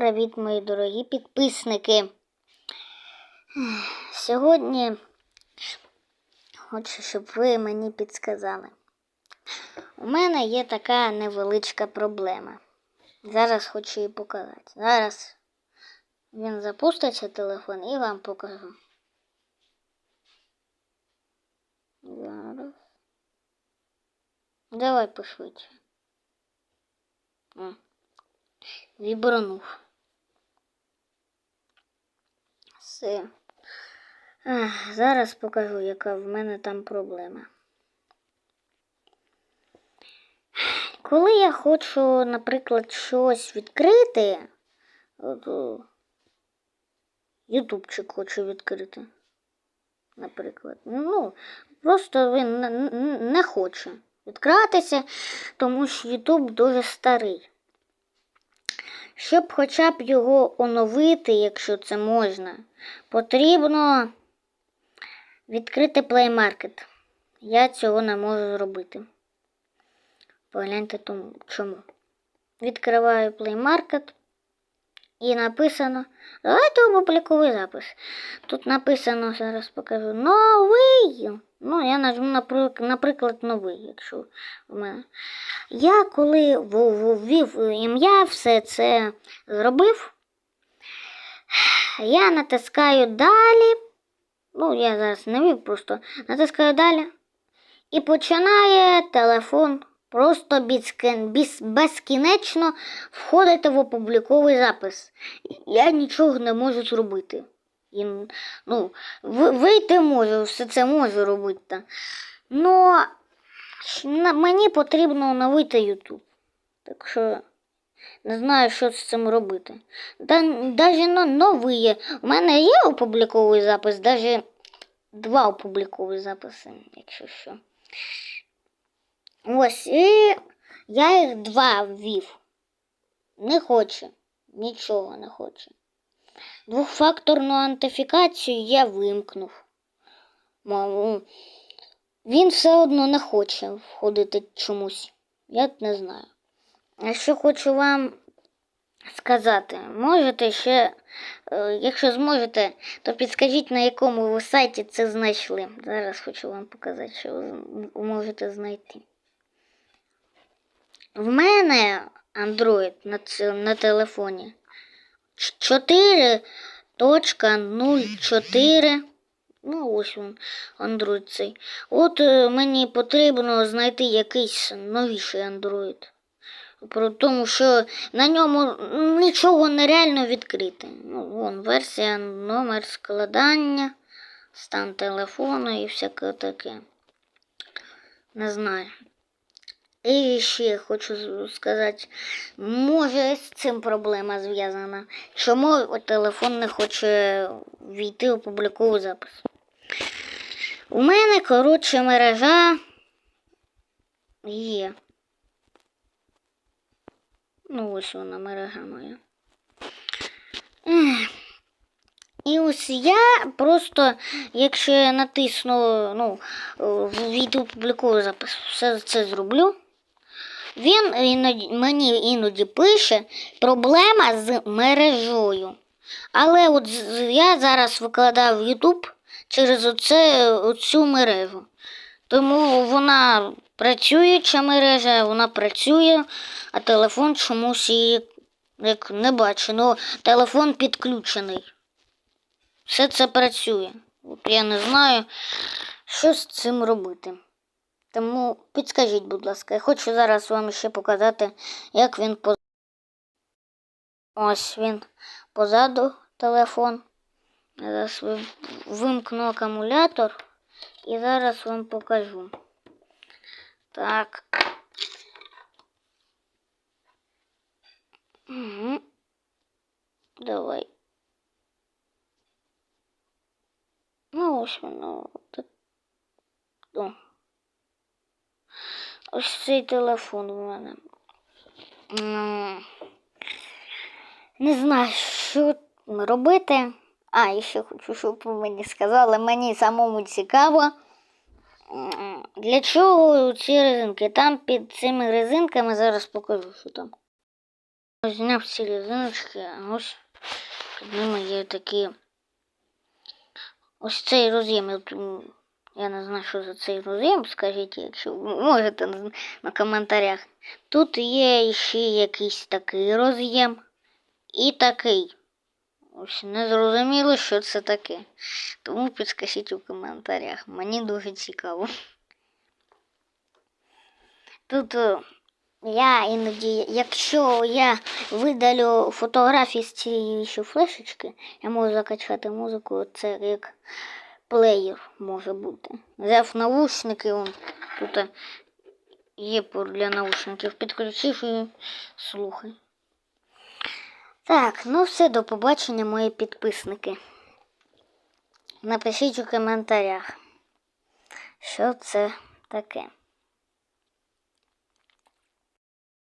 привіт, мої дорогі підписники. Сьогодні хочу, щоб ви мені підсказали. У мене є така невеличка проблема. Зараз хочу її показати. Зараз він запуститься телефон і вам покажу. Зараз. Давай пошвидше. О. Вібранув. Все. Ах, зараз покажу, яка в мене там проблема. Коли я хочу, наприклад, щось відкрити, ютубчик хочу відкрити, наприклад. Ну, просто він не хоче відкратися, тому що Ютуб дуже старий. Щоб хоча б його оновити, якщо це можна, потрібно відкрити Play Market. Я цього не можу зробити. Погляньте чому. Відкриваю Play Market і написано. Давайте опублікуй запис. Тут написано, зараз покажу, новий. Ну, я нажму, наприклад, новий, якщо в мене. Я коли ввів ім'я, все це зробив, я натискаю далі. Ну, я зараз не вів, просто натискаю далі. І починає телефон просто безкінечно входити в опубліковий запис. Я нічого не можу зробити. І, ну, вийти можу, все це можу робити. Ну, Мені потрібно оновити YouTube. Так що не знаю, що з цим робити. Та навіть ну, новий є. У мене є опубліковий запис, навіть два опублікові записи, якщо що. Ось, і я їх два ввів. Не хоче. Нічого не хоче. Двохфакторну антифікацію я вимкнув. Він все одно не хоче входити чомусь. Я не знаю. А що хочу вам сказати, можете ще, е, якщо зможете, то підскажіть, на якому ви сайті це знайшли. Зараз хочу вам показати, що ви можете знайти. В мене Android на, ц- на телефоні 4.04. Ну, ось він, Android цей. От е, мені потрібно знайти якийсь новіший Android. Про тому, що на ньому нічого нереально відкрити. Ну, вон, версія, номер складання, стан телефону і всяке таке. Не знаю. І ще хочу сказати, може з цим проблема зв'язана. Чому телефон не хоче війти у публіковий запис? У мене, коротше, мережа є. Ну, ось вона мережа моя. І ось я просто, якщо я натисну, ну, війду публіковий запис, все це зроблю. Він іноді, мені іноді пише проблема з мережою. Але от я зараз викладаю в YouTube через оце, оцю мережу. Тому вона працююча мережа, вона працює, а телефон чомусь її як не бачу. Ну, телефон підключений. Все це працює. От я не знаю, що з цим робити. Тому підскажіть, будь ласка, я хочу зараз вам ще показати, як він по... Ось він позаду телефон. Зараз вимкну акумулятор і зараз вам покажу. Так. Угу. Давай. Ну, ось воно. Так. Ось цей телефон у мене. Не знаю, що робити. А, і ще хочу, щоб ви мені сказали, мені самому цікаво. Для чого ці резинки? Там під цими резинками зараз покажу, що там. Ось Зняв ці резиночки, а ось під ними є такі. Ось цей роз'єм. Я не знаю, що за цей роз'єм, скажіть, якщо ви можете на- на коментарях. Тут є ще якийсь такий роз'єм і такий. Ось не зрозуміло, що це таке. Тому підскажіть у коментарях. Мені дуже цікаво. Тут е, я іноді, якщо я видалю фотографії з цієї ще флешечки, я можу закачати музику, це як плеєр може бути. Взяв наушники, он, тут є пор для наушників, підключив і слухай. Так, ну все, до побачення, мої підписники. Напишіть у коментарях, що це таке.